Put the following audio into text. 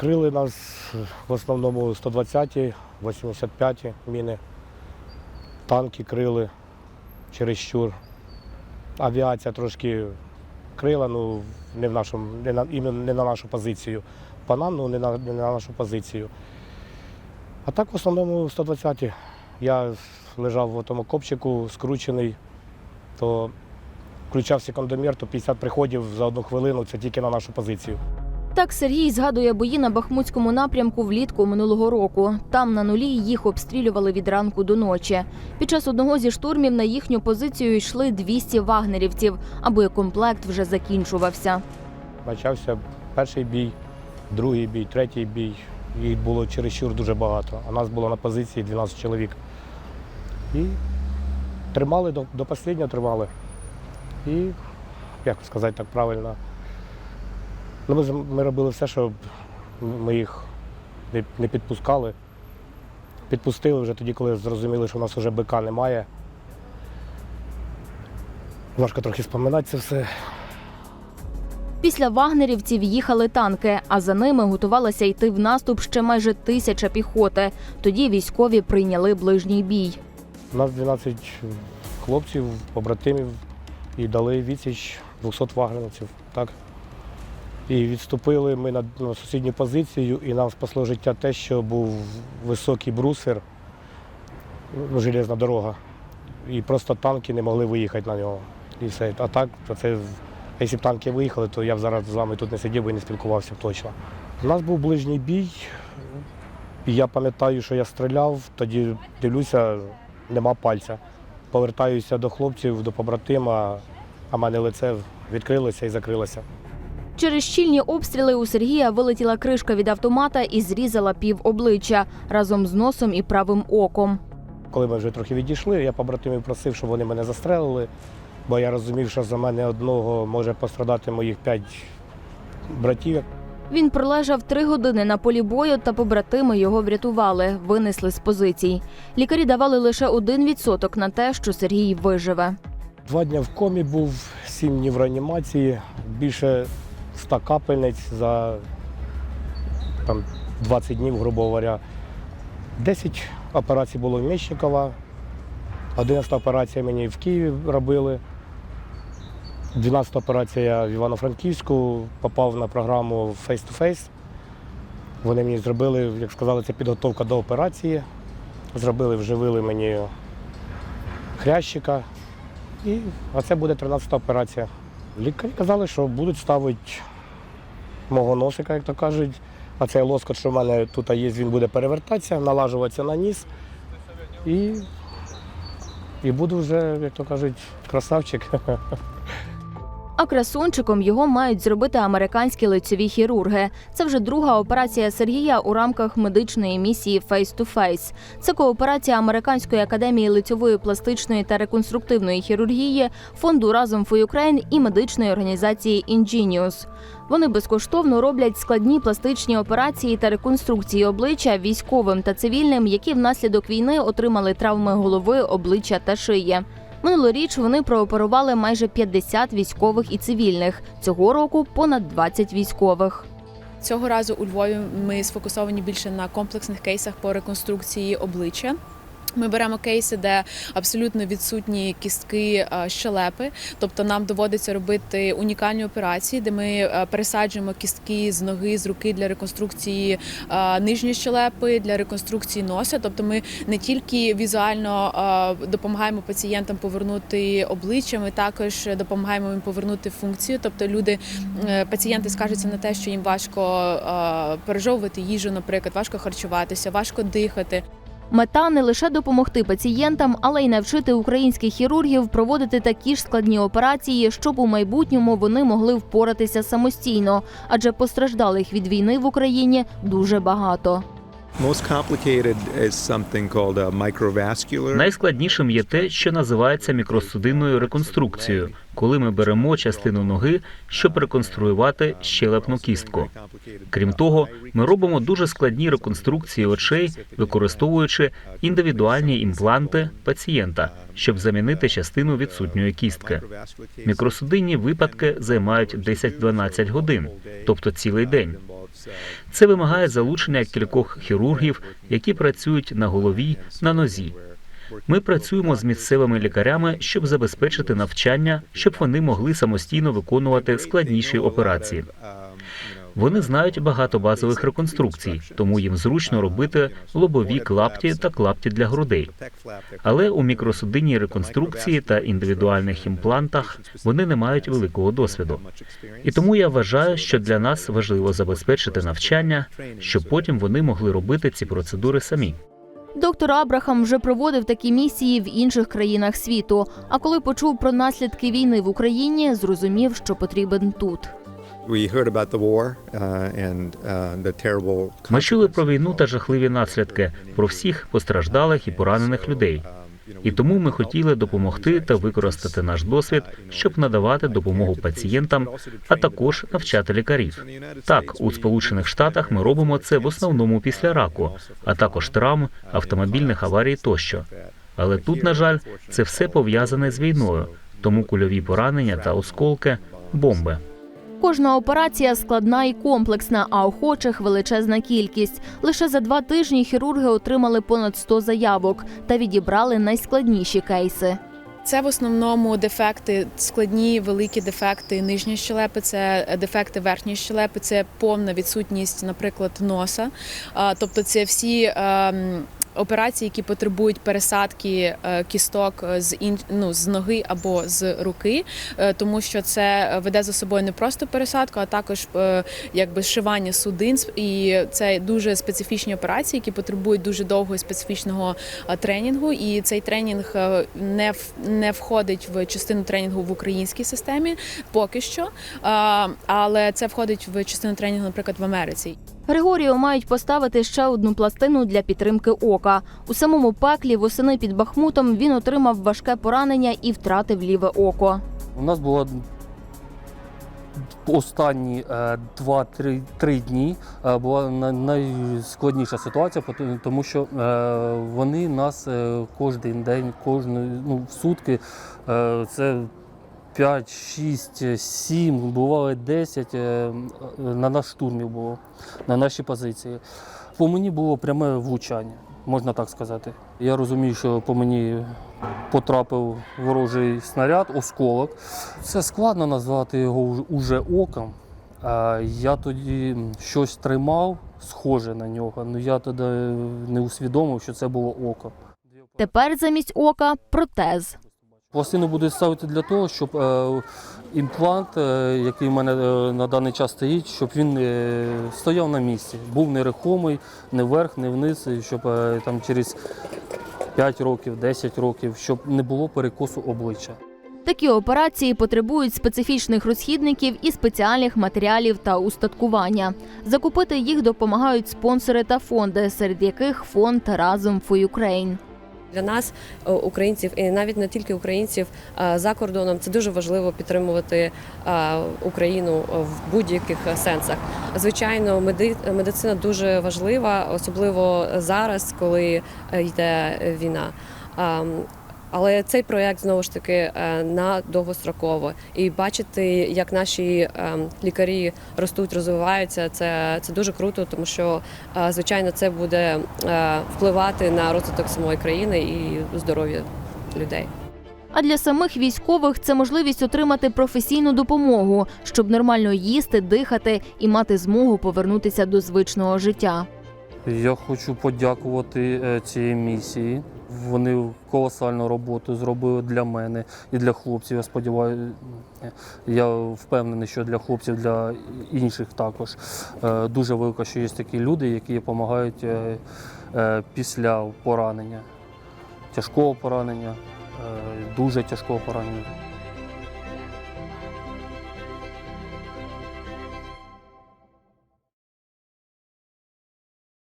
Крили нас в основному 120-ті, 85-ті міни, танки крили чересчур. Авіація трошки крила, ну не в нашому, не на, не на нашу позицію. По нам, ну не на, не на нашу позицію. А так в основному 120-ті. Я лежав в тому копчику скручений, то включав секундомір, то 50 приходів за одну хвилину, це тільки на нашу позицію. Так Сергій згадує бої на Бахмутському напрямку влітку минулого року. Там на нулі їх обстрілювали від ранку до ночі. Під час одного зі штурмів на їхню позицію йшли 200 вагнерівців, а боєкомплект вже закінчувався. Почався перший бій, другий бій, третій бій. Їх було чересчур дуже багато. А нас було на позиції 12 чоловік. І тримали до, до останнього тримали. І, як сказати так правильно, ну, ми, ми робили все, щоб ми їх не, не підпускали. Підпустили вже тоді, коли зрозуміли, що в нас вже БК немає. Важко трохи споминати це все. Після вагнерівців їхали танки, а за ними готувалася йти в наступ ще майже тисяча піхоти. Тоді військові прийняли ближній бій. У нас 12 хлопців, побратимів і дали відсіч 200 вагнерівців. Так? І відступили ми на, сусідню позицію, і нам спасло життя те, що був високий брусер, ну, железна дорога. І просто танки не могли виїхати на нього. І все. А так, то це, якщо б танки виїхали, то я б зараз з вами тут не сидів і не спілкувався точно. У нас був ближній бій. І я пам'ятаю, що я стріляв, тоді дивлюся, нема пальця. Повертаюся до хлопців, до побратима, а мене лице відкрилося і закрилося. Через щільні обстріли у Сергія вилетіла кришка від автомата і зрізала пів обличчя разом з носом і правим оком. Коли ми вже трохи відійшли, я побратимів просив, щоб вони мене застрелили, бо я розумів, що за мене одного може пострадати моїх п'ять братів. Він пролежав три години на полі бою, та побратими його врятували, винесли з позицій. Лікарі давали лише один відсоток на те, що Сергій виживе. Два дні в комі був, сім днів в реанімації, більше ста капельниць за там, 20 днів, грубо говоря. 10 операцій було в Мєчникова, 11 операція мені в Києві робили. 12 операція в Івано-Франківську, попав на програму Face to Face. Вони мені зробили, як сказали, це підготовка до операції. Зробили, вживили мені хрящика. І а це буде 13-та операція. Лікарі казали, що будуть ставити мого носика, як то кажуть. А цей лоскот, що в мене тут є, він буде перевертатися, налажуватися на ніс. І, і буду вже, як то кажуть, красавчик. А красунчиком його мають зробити американські лицьові хірурги. Це вже друга операція Сергія у рамках медичної місії Face to Face. Це кооперація Американської академії лицьової пластичної та реконструктивної хірургії, фонду Разом for Ukraine і медичної організації Ingenius. Вони безкоштовно роблять складні пластичні операції та реконструкції обличчя військовим та цивільним, які внаслідок війни отримали травми голови, обличчя та шиї. Минулоріч вони прооперували майже 50 військових і цивільних. Цього року понад 20 військових. Цього разу у Львові ми сфокусовані більше на комплексних кейсах по реконструкції обличчя. Ми беремо кейси, де абсолютно відсутні кістки е, щелепи, тобто нам доводиться робити унікальні операції, де ми е, пересаджуємо кістки з ноги, з руки для реконструкції е, нижньої щелепи, для реконструкції носа. Тобто, ми не тільки візуально допомагаємо пацієнтам повернути обличчя, ми також допомагаємо їм повернути функцію. Тобто, люди, пацієнти скаржаться на те, що їм важко пережовувати їжу, наприклад, важко харчуватися, важко дихати. Мета не лише допомогти пацієнтам, але й навчити українських хірургів проводити такі ж складні операції, щоб у майбутньому вони могли впоратися самостійно, адже постраждалих від війни в Україні дуже багато. Найскладнішим є те, що називається мікросудинною реконструкцією. Коли ми беремо частину ноги, щоб реконструювати щелепну кістку. Крім того, ми робимо дуже складні реконструкції очей, використовуючи індивідуальні імпланти пацієнта, щоб замінити частину відсутньої кістки. Мікросудинні випадки займають 10-12 годин, тобто цілий день. Це вимагає залучення кількох хірургів, які працюють на голові, на нозі. Ми працюємо з місцевими лікарями, щоб забезпечити навчання, щоб вони могли самостійно виконувати складніші операції. Вони знають багато базових реконструкцій, тому їм зручно робити лобові клапті та клапті для грудей. Але у мікросудинній реконструкції та індивідуальних імплантах вони не мають великого досвіду. І тому я вважаю, що для нас важливо забезпечити навчання, щоб потім вони могли робити ці процедури самі. Доктор Абрахам вже проводив такі місії в інших країнах світу. А коли почув про наслідки війни в Україні, зрозумів, що потрібен тут. Uh, uh, Ми чули про війну та жахливі наслідки, про всіх постраждалих і поранених людей. І тому ми хотіли допомогти та використати наш досвід, щоб надавати допомогу пацієнтам, а також навчати лікарів. Так, у Сполучених Штатах ми робимо це в основному після раку, а також травм, автомобільних аварій тощо. Але тут, на жаль, це все пов'язане з війною, тому кульові поранення та осколки бомби. Кожна операція складна і комплексна, а охочих величезна кількість. Лише за два тижні хірурги отримали понад 100 заявок та відібрали найскладніші кейси. Це в основному дефекти, складні великі дефекти нижньої щелепи, це дефекти верхньої щелепи, це повна відсутність, наприклад, носа. Тобто, це всі. Операції, які потребують пересадки е, кісток з ін... ну, з ноги або з руки, е, тому що це веде за собою не просто пересадку, а також е, якби зшивання судин. І це дуже специфічні операції, які потребують дуже довгого і специфічного е, тренінгу. І цей тренінг е, не в- не входить в частину тренінгу в українській системі поки що. Але це входить в частину тренінгу, наприклад, в Америці. Григорію мають поставити ще одну пластину для підтримки ока. У самому пеклі восени під Бахмутом він отримав важке поранення і втратив ліве око. У нас було останні 2-3 дні е, була най- найскладніша ситуація, тому що е, вони нас е, кожен день, кожну ну, в сутки е, це 5, 6, 7, бувало 10 е, на наш штурмів було, на наші позиції. По мені було пряме влучання, можна так сказати. Я розумію, що по мені потрапив ворожий снаряд, осколок. Це складно назвати його уже оком. Я тоді щось тримав, схоже на нього, але я тоді не усвідомив, що це було око. Тепер замість ока протез. Пластину буду ставити для того, щоб е, імплант, е, який в мене е, на даний час стоїть, щоб він стояв на місці, був нерухомий, не вверх, не вниз, щоб там через 5 років, 10 років, щоб не було перекосу обличчя. Такі операції потребують специфічних розхідників і спеціальних матеріалів та устаткування. Закупити їх допомагають спонсори та фонди, серед яких фонд Разом for Ukraine. Для нас, е, українців, і навіть не тільки українців е, за кордоном, це дуже важливо підтримувати е, Україну в будь-яких сенсах. Звичайно, медицина дуже важлива, особливо зараз, коли йде війна. Але цей проект знову ж таки е, на довгостроково і бачити, як наші ем, лікарі ростуть, розвиваються, це, це дуже круто, тому що е, звичайно це буде е, впливати на розвиток самої країни і здоров'я людей. А для самих військових це можливість отримати професійну допомогу, щоб нормально їсти, дихати і мати змогу повернутися до звичного життя. Я хочу подякувати е, цій місії. Вони колосальну роботу зробили для мене і для хлопців. Я сподіваюся, я впевнений, що для хлопців, для інших також Е, дуже велика, що є такі люди, які допомагають е, е, після поранення, тяжкого поранення, дуже тяжкого поранення.